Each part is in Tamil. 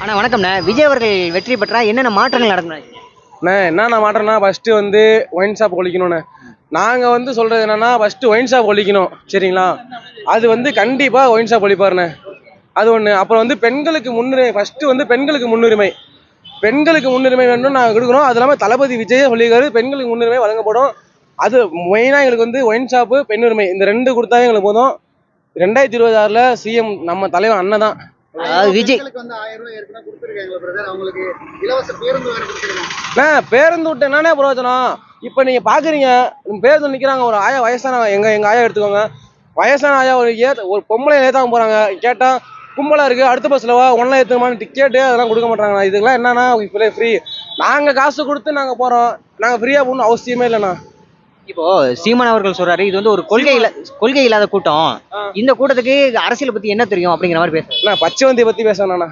அண்ணா வணக்கம்ண்ணே. விஜய் அவர்கள் வெற்றி பெற்றா என்னென்ன மாற்றங்கள் நடக்கணும் அண்ணே என்னென்ன மாற்றம்னா ஃபஸ்ட்டு வந்து ஒயின் ஷாப் ஒழிக்கணும்ண்ணே. நாங்கள் வந்து சொல்கிறது என்னென்னா ஃபஸ்ட்டு ஒயின் ஷாப் ஒழிக்கணும் சரிங்களா? அது வந்து கண்டிப்பாக ஒயின் ஷாப் ஒழிப்பாருண்ணே. அது ஒன்று அப்புறம் வந்து பெண்களுக்கு முன்னுரிமை ஃபஸ்ட்டு வந்து பெண்களுக்கு முன்னுரிமை. பெண்களுக்கு முன்னுரிமை வேணும்னு நாங்கள் கொடுக்குறோம் அது இல்லாமல் தளபதி விஜயே சொல்லியிருக்காரு பெண்களுக்கு முன்னுரிமை வழங்கப்படும். அது மெயினாக எங்களுக்கு வந்து ஒயின் ஷாப்பு பெண்ணுரிமை. இந்த ரெண்டு கொடுத்தாவே எங்களுக்கு போதும். ரெண்டாயிரத்தி இருபதாறில் சிஎம் நம்ம தலைவர் அண்ணன் தான். விஜய். பேருந்து விட்டு என்னண்ணே பிரயோஜனம்? இப்போ நீங்கள் பார்க்குறீங்க பேருந்து நிற்கிறாங்க ஒரு ஆயா வயசான எங்கள் எங்கள் ஆயா எடுத்துக்கோங்க. வயசான ஆயா ஒரு ஏ ஒரு பொம்பளை ஏற்றாங்க போகிறாங்க கேட்டால் கும்பலாக இருக்குது அடுத்த பஸ்ஸில் வா ஒன்லாம் ஏற்றுமான்னு டிக்கெட்டு அதெல்லாம் கொடுக்க மாட்டாங்கண்ணா. இதுக்கெல்லாம் என்னன்னா இப்போ ஃப்ரீ நாங்கள் காசு கொடுத்து நாங்கள் போகிறோம் நாங்கள் ஃப்ரீயாக போகணும் அவசியமே இல்லைண்ணா. இப்போ சீமான் அவர்கள் சொல்றாரு இது வந்து ஒரு கொள்கை இல்ல கொள்கை இல்லாத கூட்டம். இந்த கூட்டத்துக்கு அரசியல் பத்தி என்ன தெரியும் அப்படிங்கிற மாதிரி பேசுறாரு. அண்ணா பச்சைவந்தியை பற்றி பேச வேணாண்ணா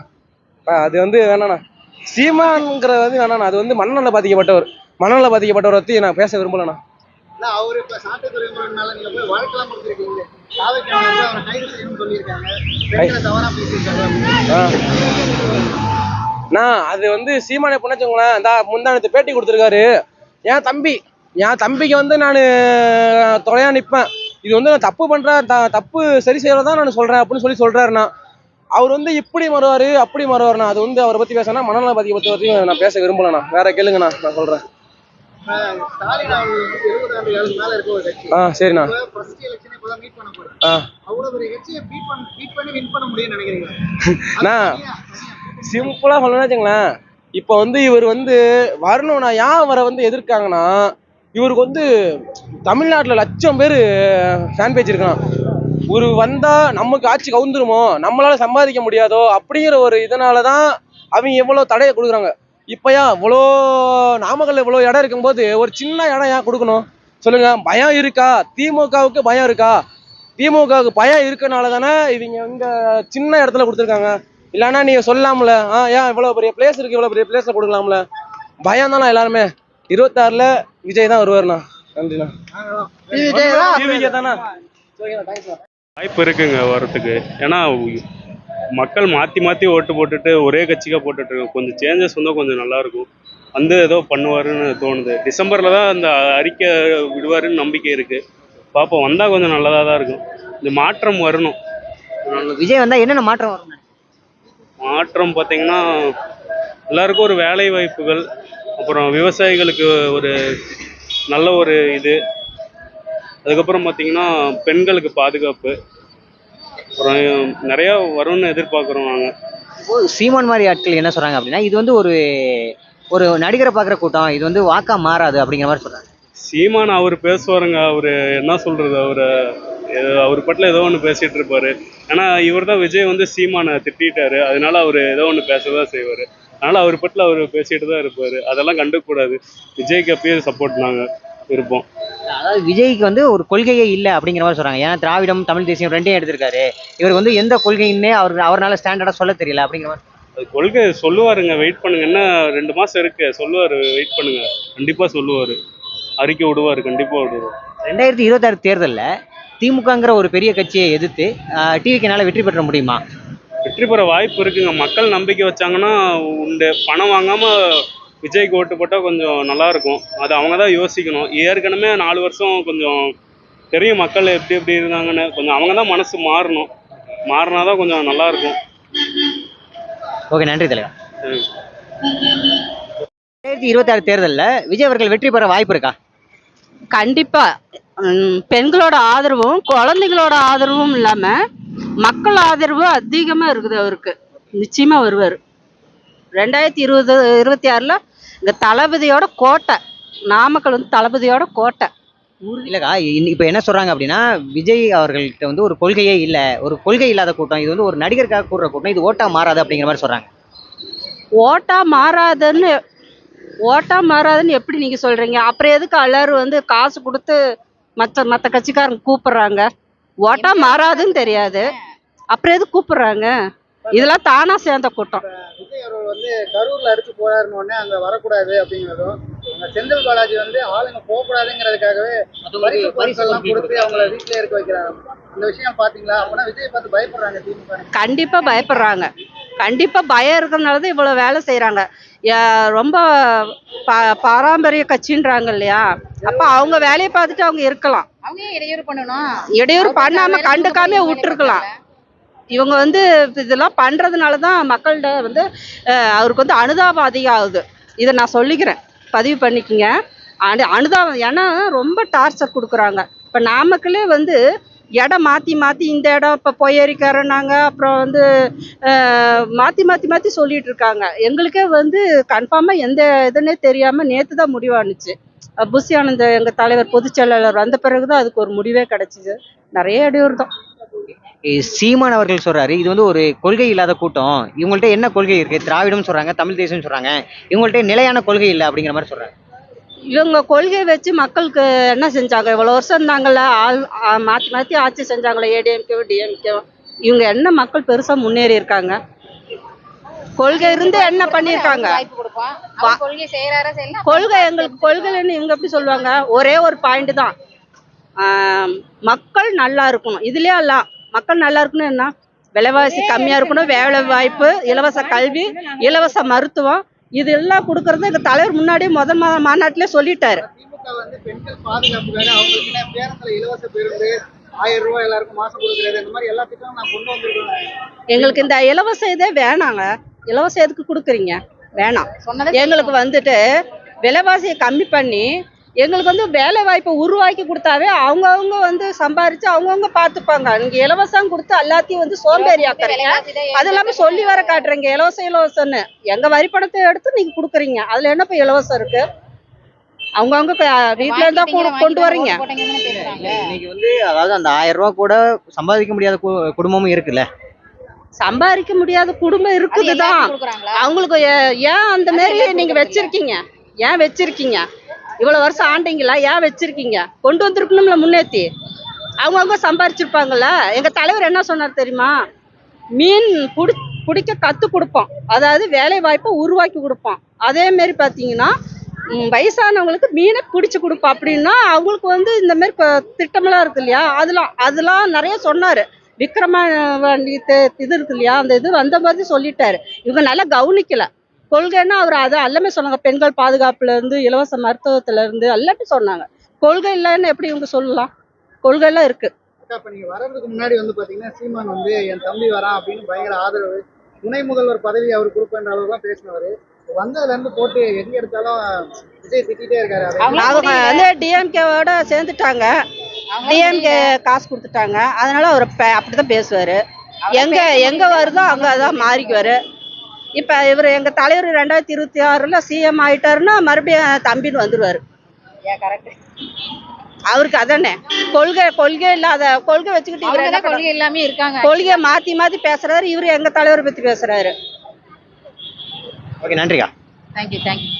அண்ணா, அது வந்து வேணாண்ணா. சீமான்ங்கிறது வந்து வேணாண்ணா அது வந்து மண்ணால் பாதிக்கப்பட்டவர் மண்ணால் பாதிக்கப்பட்டவரை பற்றி நான் பேச விரும்பலண்ணா. அவரு இப்ப சாட்டை துறைமுகனால நீங்க போய் வழக்கெல்லாம் கொடுத்துருக்கீங்க காவைக்கு வந்து அவரை கைது செய்யணும்னு சொல்லியிருக்காங்க. பெண்களை தவறா பேசியிருக்காங்க. ஆ. நான் அது வந்து சீமானை புண்ணச்சுங்களேன் இந்த முந்தானத்து பேட்டி கொடுத்துருக்காரு. என் தம்பி? என் தம்பிக்கு வந்து நான் தொலையா நிற்பேன் இது வந்து நான் தப்பு பண்ணுறேன் த தப்பு சரி செய்கிறதான் நான் சொல்கிறேன் அப்படின்னு சொல்லி சொல்கிறாருண்ணா அவர் வந்து இப்படி மாறுவார் அப்படி மாறுவார்ண்ணா. அது வந்து அவரை பற்றி பேசினா மனநல பாதிக்க பற்றி வரைக்கும் நான் பேச விரும்பலண்ணா. வேற கேளுங்கண்ணா நான் சொல்கிறேன் ஆ சரிண்ணா. இப்ப ஆ. பண்ண முடியும்னு அண்ணா சிம்பிளாக சொல்லணும்னு வச்சுங்களேன் இப்போ வந்து இவர் வந்து வரணும்னா ஏன் அவரை வந்து எதிர்க்காங்கன்னா இவருக்கு வந்து தமிழ்நாட்டில் லட்சம் பேர் ஃபேன் பேஜ் இருக்கலாம் ஒரு வந்தால் நமக்கு ஆட்சி கவுந்துருமோ? நம்மளால் சம்பாதிக்க முடியாதோ? அப்படிங்கிற ஒரு இதனால தான் அவங்க எவ்வளோ தடையை கொடுக்குறாங்க. இப்போயா இவ்வளோ நாமக்கல்ல இவ்வளோ இடம் இருக்கும்போது ஒரு சின்ன இடம் ஏன் கொடுக்கணும்? சொல்லுங்கள் பயம் இருக்கா? திமுகவுக்கு பயம் இருக்கா? திமுகவுக்கு பயம் இருக்கனால தானே இவங்க இங்கே சின்ன இடத்துல கொடுத்துருக்காங்க. இல்லைன்னா நீங்கள் சொல்லலாம்ல ஆ ஏன் இவ்வளோ பெரிய பிளேஸ் இருக்குது இவ்வளோ பெரிய பிளேஸில் கொடுக்கலாம்ல? பயம் தானே எல்லாருமே. இருபத்தாறில் விஜய் தான் வருவாருண்ணா. நன்றிண்ணா. டிவிக்கே தானே. வாய்ப்பு இருக்குங்க வரத்துக்கு ஏன்னா மக்கள் மாற்றி மாற்றி ஓட்டு போட்டுட்டு ஒரே கட்சிக்காக போட்டுட்டு இருக்காங்க. கொஞ்சம் சேஞ்சஸ் வந்தால் கொஞ்சம் நல்லா இருக்கும் வந்து ஏதோ பண்ணுவாருன்னு தோணுது. டிசம்பரில் தான் அந்த அறிக்கை விடுவாருன்னு நம்பிக்கை இருக்குது பார்ப்போம் வந்தால் கொஞ்சம் நல்லதாக தான் இருக்கும். இந்த மாற்றம் வரணும். விஜய் வந்தா என்னென்ன மாற்றம் வரும் மாற்றம் பார்த்தீங்கன்னா எல்லாருக்கும் ஒரு வேலை வாய்ப்புகள் அப்புறம் விவசாயிகளுக்கு ஒரு நல்ல ஒரு இது. அதுக்கப்புறம் பார்த்தீங்கன்னா பெண்களுக்கு பாதுகாப்பு. அப்புறம் நிறையா வரும்னு எதிர்பார்க்குறோம் நாங்கள் சீமான் மாதிரி ஆட்கள் என்ன சொல்றாங்க அப்படின்னா இது வந்து ஒரு ஒரு நடிகரை பார்க்குற கூட்டம் இது வந்து வாக்கா மாறாது அப்படிங்கிற மாதிரி சொல்றாங்க. சீமான் அவர் பேசுவாருங்க அவர் என்ன சொல்கிறது அவர் அவர் பட்டில் ஏதோ ஒன்று பேசிகிட்டு இருப்பாரு. ஏன்னா இவர் தான் விஜய் வந்து சீமானை திட்டிட்டாரு. அதனால அவர் ஏதோ ஒன்று பேச தான் செய்வார். அதனால் அவர் பட்டில் அவர் பேசிட்டு தான் இருப்பார். அதெல்லாம் கண்டுக்கக்கூடாது விஜய்க்கு அப்பயே சப்போர்ட் நாங்கள் இருப்போம். அதாவது விஜய்க்கு வந்து ஒரு கொள்கையே இல்லை அப்படிங்கிற மாதிரி சொல்றாங்க. ஏன்னா திராவிடம் தமிழ் தேசியம் ரெண்டையும் எடுத்திருக்காரு. இவர் வந்து எந்த கொள்கைன்னே அவர் அவரால் ஸ்டாண்டர்டா சொல்ல தெரியல அப்படிங்கிற மாதிரி. கொள்கை சொல்லுவாருங்க. வெயிட் பண்ணுங்க. என்ன ரெண்டு மாதம் இருக்கு. சொல்லுவார். வெயிட் பண்ணுங்க. கண்டிப்பாக சொல்லுவார். அறிக்கை விடுவார். கண்டிப்பாக விடுவார். ரெண்டாயிரத்தி இருபத்தாறு தேர்தலில் திமுகங்கிற ஒரு பெரிய கட்சியை எதிர்த்து டிவிக்குனால வெற்றி பெற முடியுமா? வெற்றி பெற வாய்ப்பு இருக்குங்க. மக்கள் நம்பிக்கை வச்சாங்கன்னா உண்டு பணம் வாங்காம விஜய்க்கு ஓட்டு போட்டால் கொஞ்சம் நல்லா இருக்கும். அது அவங்க தான் யோசிக்கணும். ஏற்கனவே நாலு வருஷம் கொஞ்சம் தெரியும் மக்கள் எப்படி எப்படி இருந்தாங்கன்னு. கொஞ்சம் அவங்க தான் மனசு மாறணும். மாறினா தான் கொஞ்சம் நல்லா இருக்கும். ஓகே நன்றி தலைவர். ம். ரெண்டாயிரத்தி இருபத்தாறு தேர்தலில் விஜய் அவர்கள் வெற்றி பெற வாய்ப்பு இருக்கா? கண்டிப்பா. உம், பெண்களோட ஆதரவும் குழந்தைகளோட ஆதரவும் இல்லாம மக்கள் ஆதரவு அதிகமா இருக்குது அவருக்கு. நிச்சயமா வருவார். ரெண்டாயிரத்தி இருபது இருபத்தி ஆறுல இந்த தளபதியோட கோட்டை நாமக்கல் வந்து தளபதியோட கோட்டை. இல்லக்கா இப்போ என்ன சொல்றாங்க அப்படின்னா விஜய் அவர்கள்ட்ட வந்து ஒரு கொள்கையே இல்லை. ஒரு கொள்கை இல்லாத கூட்டம். இது வந்து ஒரு நடிகருக்காக கூடுற கூட்டம். இது ஓட்டா மாறாது அப்படிங்கிற மாதிரி சொல்றாங்க. ஓட்டா மாறாதுன்னு ஓட்டா மாறாதுன்னு எப்படி நீங்க சொல்றீங்க? அப்புறம் எதுக்கு எல்லாரும் வந்து காசு கொடுத்து மற்ற மற்ற கட்சிக்காரங்க கூப்பிடுறாங்க? ஓட்டா மாறாதுன்னு தெரியாது. அப்புறம் எதுக்கு கூப்பிடுறாங்க? இதெல்லாம் தானா சேர்ந்த கூட்டம். விஜய் அவர்கள் வந்து கரூர்ல அடிச்சு போறாருன்னு உடனே அங்க வரக்கூடாது அப்படிங்கிறதும் அங்க செந்தில் பாலாஜி வந்து ஆளுங்க போகக்கூடாதுங்கிறதுக்காகவே பரிசு பொருட்கள்லாம் கொடுத்து அவங்கள வீட்டிலே இருக்க வைக்கிறாங்க. இந்த விஷயம் பாத்தீங்களா? அப்பனா விஜய் பார்த்து பயப்படுறாங்க திமுக கண்டிப்பா பயப்படுறாங்க. கண்டிப்பா பயம் இருக்கிறதுனால தான் இவ்வளவு வேலை செய்யறாங்க ரொம்ப பா பாரம்பரிய கட்சின்றாங்க இல்லையா? அப்ப அவங்க வேலையை பார்த்துட்டு அவங்க இருக்கலாம். அவங்க இடையூறு பண்ணணும்? இடையூறு பண்ணாம கண்டுக்காம விட்டுருக்கலாம். இவங்க வந்து இதெல்லாம் பண்ணுறதுனால தான் மக்கள்கிட்ட வந்து அவருக்கு வந்து அனுதாபம் அதிகம் ஆகுது இதை நான் சொல்லிக்கிறேன். பதிவு பண்ணிக்கங்க. அனு அனுதாபம் ஏன்னா ரொம்ப டார்ச்சர் கொடுக்குறாங்க. இப்போ நாமக்கலே வந்து இடம் மாற்றி மாற்றி இந்த இடம் இப்போ பொய்யரிக்காரனாங்க அப்புறம் வந்து மாற்றி மாற்றி மாற்றி சொல்லிட்டு இருக்காங்க. எங்களுக்கே வந்து கன்ஃபார்மாக எந்த இதுன்னே தெரியாமல் நேற்று தான் முடிவானுச்சு அஹ் புஷி எங்கள் தலைவர் பொதுச் செயலாளர் வந்த பிறகு தான் அதுக்கு ஒரு முடிவே கிடச்சிது. நிறைய இடையூறு தான் சீமான் அவர்கள் சொல்றாரு இது வந்து ஒரு கொள்கை இல்லாத கூட்டம். இவங்கள்ட்ட என்ன கொள்கை இருக்கு? திராவிடம் சொல்றாங்க தமிழ் தேசம் சொல்றாங்க. இவங்கள்ட்ட நிலையான கொள்கை இல்லை அப்படிங்கிற மாதிரி சொல்றாங்க இவங்க கொள்கை வச்சு மக்களுக்கு என்ன செஞ்சாங்க? இவ்வளோ வருஷம் இருந்தாங்கல்ல ஆள் மாற்றி மாத்தி ஆட்சி செஞ்சாங்களே ஏடிஎம்கே டிஎம்கே. இவங்க என்ன மக்கள் பெருசா முன்னேறி இருக்காங்க? கொள்கை இருந்து என்ன பண்ணியிருக்காங்க கொள்கை எங்களுக்கு கொள்கைன்னு இவங்க எப்படி சொல்லுவாங்க? ஒரே ஒரு பாயிண்ட் தான். மக்கள் நல்லா இருக்கணும். இதுலயே எல்லாம் மக்கள் நல்லா இருக்கணும் என்ன? விலைவாசி கம்மியா இருக்கணும். வேலை வாய்ப்பு இலவச கல்வி இலவச மருத்துவம் இது எல்லாம் கொடுக்கறது எங்க தலைவர் முன்னாடியே முதல் மா மாநாட்டிலே சொல்லிட்டாரு. இலவச எங்களுக்கு இந்த இலவச இதே வேணாங்க. இலவசம் எதுக்கு கொடுக்குறீங்க? வேணாம். சொன்னதை எங்களுக்கு வந்துட்டு விலைவாசியை கம்மி பண்ணி எங்களுக்கு வந்து வேலை வாய்ப்பை உருவாக்கி கொடுத்தாவே அவங்கவுங்க வந்து சம்பாரிச்சு அவங்கவுங்க பார்த்துப்பாங்க. நீங்க இலவசம் கொடுத்து எல்லாத்தையும் வந்து சோம்பேறி ஆக்குறீங்க. அது இல்லாம சொல்லி வர காட்டுறீங்க. இலவசம் இலவசம்னு. எங்க வரி பணத்தை எடுத்து நீங்க கொடுக்குறீங்க. அதுல என்ன இப்ப இலவசம் இருக்கு? அவங்கவுங்க வீட்டுல இருந்தா கொண்டு- கொண்டு வர்றீங்க இன்னைக்கு வந்து அதாவது அந்த ஆயிரம் ரூபாய் கூட சம்பாதிக்க முடியாத கு- குடும்பமும் இருக்குல்ல? சம்பாதிக்க முடியாத குடும்பம் இருக்குதுதான். அவங்களுக்கு ஏ- ஏன் அந்த மாதிரி நீங்க வச்சிருக்கீங்க? ஏன் வச்சிருக்கீங்க? இவ்வளவு வருஷம் ஆண்டீங்களா? ஏன் வச்சிருக்கீங்க? கொண்டு வந்திருக்கணும்ல முன்னேத்தி. அவங்கவுங்க சம்பாரிச்சிருப்பாங்கல்ல? எங்க தலைவர் என்ன சொன்னார் தெரியுமா? மீன் பிடி பிடிக்க கத்து கொடுப்போம். அதாவது வேலை வாய்ப்பை உருவாக்கி கொடுப்போம். அதே மாதிரி பார்த்தீங்கன்னா வயசானவங்களுக்கு மீனை பிடிச்சி கொடுப்போம். அப்படின்னா அவங்களுக்கு வந்து இந்த மாதிரி திட்டமெல்லாம் இருக்கு இல்லையா? அதெல்லாம் அதெல்லாம் நிறைய சொன்னார். விக்ரமவாண்டி இது இருக்கு இல்லையா? அந்த இது வந்த மாதிரி சொல்லிட்டாரு. இவங்க நல்லா கவனிக்கல. கொள்கைன்னா அவர் அதை எல்லாமே சொன்னாங்க. பெண்கள் பாதுகாப்புல இருந்து இலவச மருத்துவத்துல இருந்து எல்லாமே சொன்னாங்க. கொள்கை இல்லைன்னு எப்படி இவங்க சொல்லலாம்? கொள்கை எல்லாம் இருக்கு இப்ப நீங்க வர்றதுக்கு முன்னாடி வந்து பாத்தீங்கன்னா சீமான் வந்து என் தம்பி வரான் அப்படின்னு பயங்கர ஆதரவு. துணை முதல்வர் பதவி அவர் கொடுப்பேன்ற அளவுக்கு பேசினவரு. வந்ததுல இருந்து போட்டு எங்க எடுத்தாலும் விஜய் திட்டிட்டே இருக்காரு. அதை அவங்க வந்து டிஎம்கேவோட சேர்ந்துட்டாங்க. டிஎம்கே காசு கொடுத்துட்டாங்க. அதனால அவர் அப்படிதான் பேசுவாரு. எங்க எங்க வருதோ அங்க அதான் மாறிக்குவாரு. இப்ப இவர் எங்க தலைவர் ரெண்டாயிரத்தி இருபத்தி ஆறுல சிஎம் ஆயிட்டாருன்னா மறுபடியும் தம்பின்னு வந்துருவாரு. அவருக்கு அதானே? கொள்கை கொள்கை இல்லாத கொள்கை வச்சுக்கிட்டு இவர் கொள்கை எல்லாமே இருக்காங்க. கொள்கையை மாத்தி மாத்தி பேசுறாரு இவரு எங்க தலைவரை பத்தி பேசுறாரு. ஓகே நன்றிக்கா. Thank you thank you